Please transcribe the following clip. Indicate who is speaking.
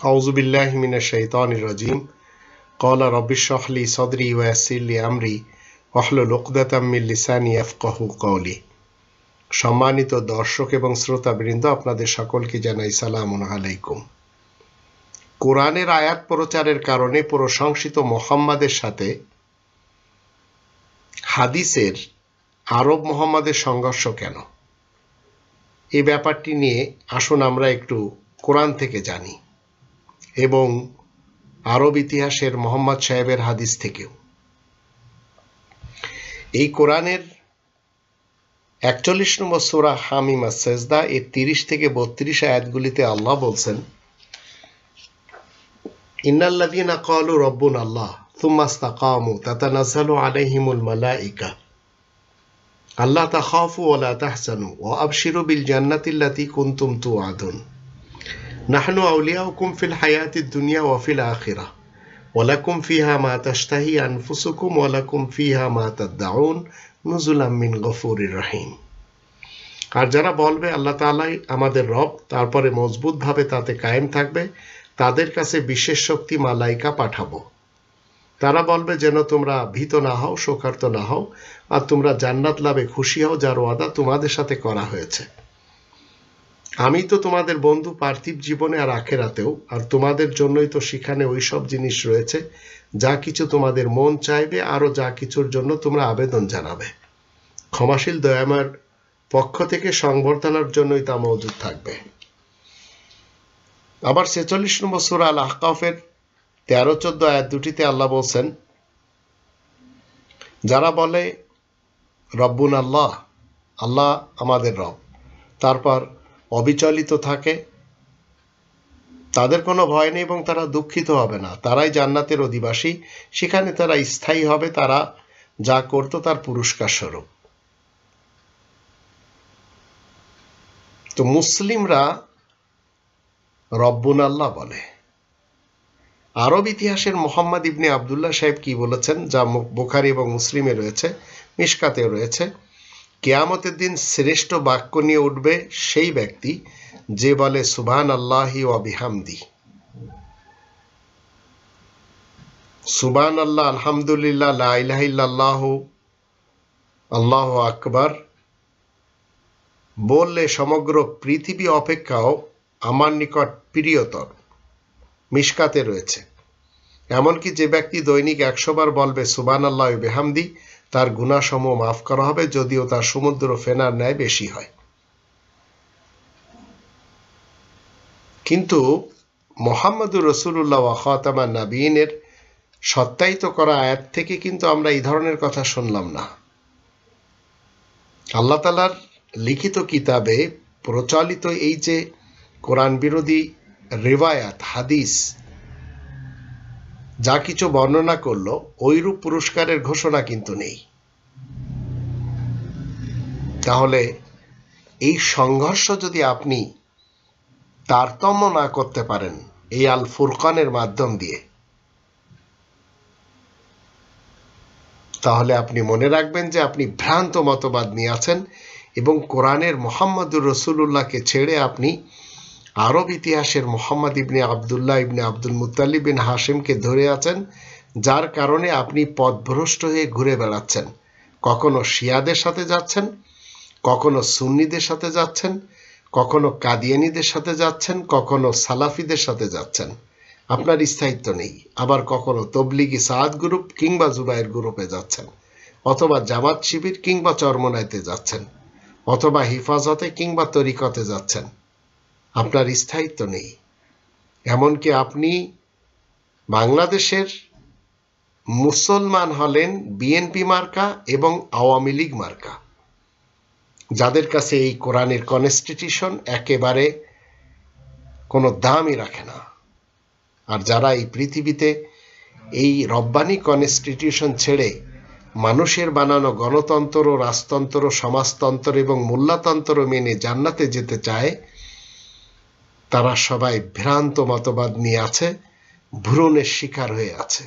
Speaker 1: أعوذ بالله من الشيطان الرجيم قال رب اشرح لي صدري ويسر لي أمري واحلل عقدة من লিসানি يفقهوا قولي সম্মানিত দর্শক এবং শ্রোতাবৃন্দ আপনাদের সকলকে জানাই সালাম আলাইকুম কোরআনের আয়াত প্রচারের কারণে প্রশংসিত মোহাম্মদের সাথে হাদিসের আরব মোহাম্মদের সংঘর্ষ কেন এই ব্যাপারটি নিয়ে আসুন আমরা একটু কোরআন থেকে জানি এবং আরব ইতিহাসের মোহাম্মদ সাহেবের হাদিস থেকেও। এই কোরআনের একচল্লিশ নম্বর সুরা হামিমা সেজদা, এর তিরিশ থেকে বত্রিশ আয়াতগুলিতে আল্লাহ বলছেন ইন্নাল্লাদিনা কালু রব্বুন আল্লাহ থুম্মাস্তাকামু তাতানাজ্জালু আলাইহিমুল মালাইকা। আল্লাহ তাখাফু ওয়ালা তাহসানু ওয়া আবশিরু বিল জান্নাতিল্লাতি কুনতুম তুআদুন নাহনু আউলিয়াউকুম ফিল হায়াতিদ দুনিয়া ওয়া ফিল আখিরাহ ولكم فيها ما تشتهي أنفسكم ولكم فيها ما تدعون নুজুলাম মিন গফুরির রহিম আর যারা বলবে আল্লাহ তালাই আমাদের রব তারপরে মজবুতভাবে তাতে কায়েম থাকবে তাদের কাছে বিশেষ শক্তি মালাইকা পাঠাবো তারা বলবে যেন তোমরা ভীত না হও শোকার্ত না হও আর তোমরা জান্নাত লাভে খুশি হও যার ওয়াদা তোমাদের সাথে করা হয়েছে আমি তো তোমাদের বন্ধু পার্থিব জীবনে আর আখেরাতেও, আর তোমাদের জন্যই তো সেখানে ওই সব জিনিস রয়েছে, যা কিছু তোমাদের মন চাইবে, আরও যা কিছুর জন্য তোমরা আবেদন জানাবে। ক্ষমাশীল দয়ামার পক্ষ থেকে সংবর্ধনার জন্যই তা মজুদ থাকবে। আবার ছেচল্লিশ নম্বর সুরা আল আহকাফের তেরো, চোদ্দ আয়াত দুটিতে আল্লাহ বলছেন, যারা বলে, রব্বুন আল্লাহ আল্লাহ আমাদের রব তারপর অবিচলিত থাকে। তাদের কোনো ভয় নেই এবং তারা দুঃখিত হবে না। তারাই জান্নাতের অধিবাসী। সেখানে তারা স্থায়ী হবে। তারা যা করত তার পুরস্কার স্বরূপ তো মুসলিমরা রব্বুন আল্লাহ বলে। আরব ইতিহাসের মোহাম্মদ ইবনে আবদুল্লাহ সাহেব কি বলেছেন? যা বোখারি এবং মুসলিমে রয়েছে মিসকাতেও রয়েছে। কেয়ামতের দিন শ্রেষ্ঠ বাক্য নিয়ে উঠবে সেই ব্যক্তি যে বলে সুবহান আল্লাহি অবিহামদি সুবান আল্লাহ আলহামদুলিল্লাহ লাইলাহিল্লাহ আল্লাহ আকবার। বললে, সমগ্র পৃথিবী অপেক্ষাও আমার নিকট প্রিয়তর মিসকাতে রয়েছে। এমনকি যে ব্যক্তি দৈনিক একশো বার বলবে সুবান আল্লাহ বেহামদি তার গুণাসমূহ মাফ করা হবে যদিও তার সমুদ্র ফেনার ন্যায় বেশি হয়। কিন্তু মোহাম্মদুর রসুল্লাহ ওয়াখাতামা নাবিনের সত্যায়িত করা আয়াত থেকে কিন্তু আমরা এই ধরনের কথা শুনলাম না। আল্লাহ তালার লিখিত কিতাবে প্রচলিত এই যে কোরআন বিরোধী রেওয়ায়াত, হাদিস যা কিছু বর্ণনা করল ওইরূপ পুরস্কারের ঘোষণা কিন্তু নেই। তাহলে এই সংঘর্ষ যদি আপনি তারতম্য না করতে পারেন, এই আল ফুরকানের মাধ্যম দিয়ে, তাহলে আপনি মনে রাখবেন যে আপনি ভ্রান্ত মতবাদ নিয়ে আছেন এবং কোরআনের মোহাম্মদুর রসুল্লাহকে ছেড়ে আপনি আরব ইতিহাসের মোহাম্মদ ইবনে আবদুল্লাহ ইবনে আব্দুল মুতালিব বিন হাসিমকে ধরে আছেন, যার কারণে আপনি পথভ্রষ্ট হয়ে ঘুরে বেড়াচ্ছেন। কখনো শিয়াদের সাথে যাচ্ছেন, কখনো সুন্নিদের সাথে যাচ্ছেন, কখনো কাদিয়ানিদের সাথে যাচ্ছেন, কখনো সালাফিদের সাথে যাচ্ছেন। আপনার স্থায়িত্ব নেই। আবার কখনো তবলিগি সাদ গ্রুপ কিংবা জুবাইয়ের গ্রুপে যাচ্ছেন, অথবা জামাত শিবির কিংবা চরমনাইতে যাচ্ছেন, অথবা হিফাজতে কিংবা তরিকতে যাচ্ছেন। আপনার স্থায়িত্ব নেই। এমনকি আপনি বাংলাদেশের মুসলমান হলেন বিএনপি মার্কা এবং আওয়ামী লীগ মার্কা, যাদের কাছে এই কোরআনের কনস্টিটিউশন একেবারে কোনো দামই রাখে না। আর যারা এই পৃথিবীতে এই রব্বানি কনস্টিটিউশন ছেড়ে মানুষের বানানো গণতন্ত্র, রাজতন্ত্র, সমাজতন্ত্র এবং মোল্লাতন্ত্র মেনে জান্নাতে যেতে চায় তারা সবাই ভ্রান্ত মতবাদ নিয়ে আছে ভ্রূণের শিকার হয়ে আছে।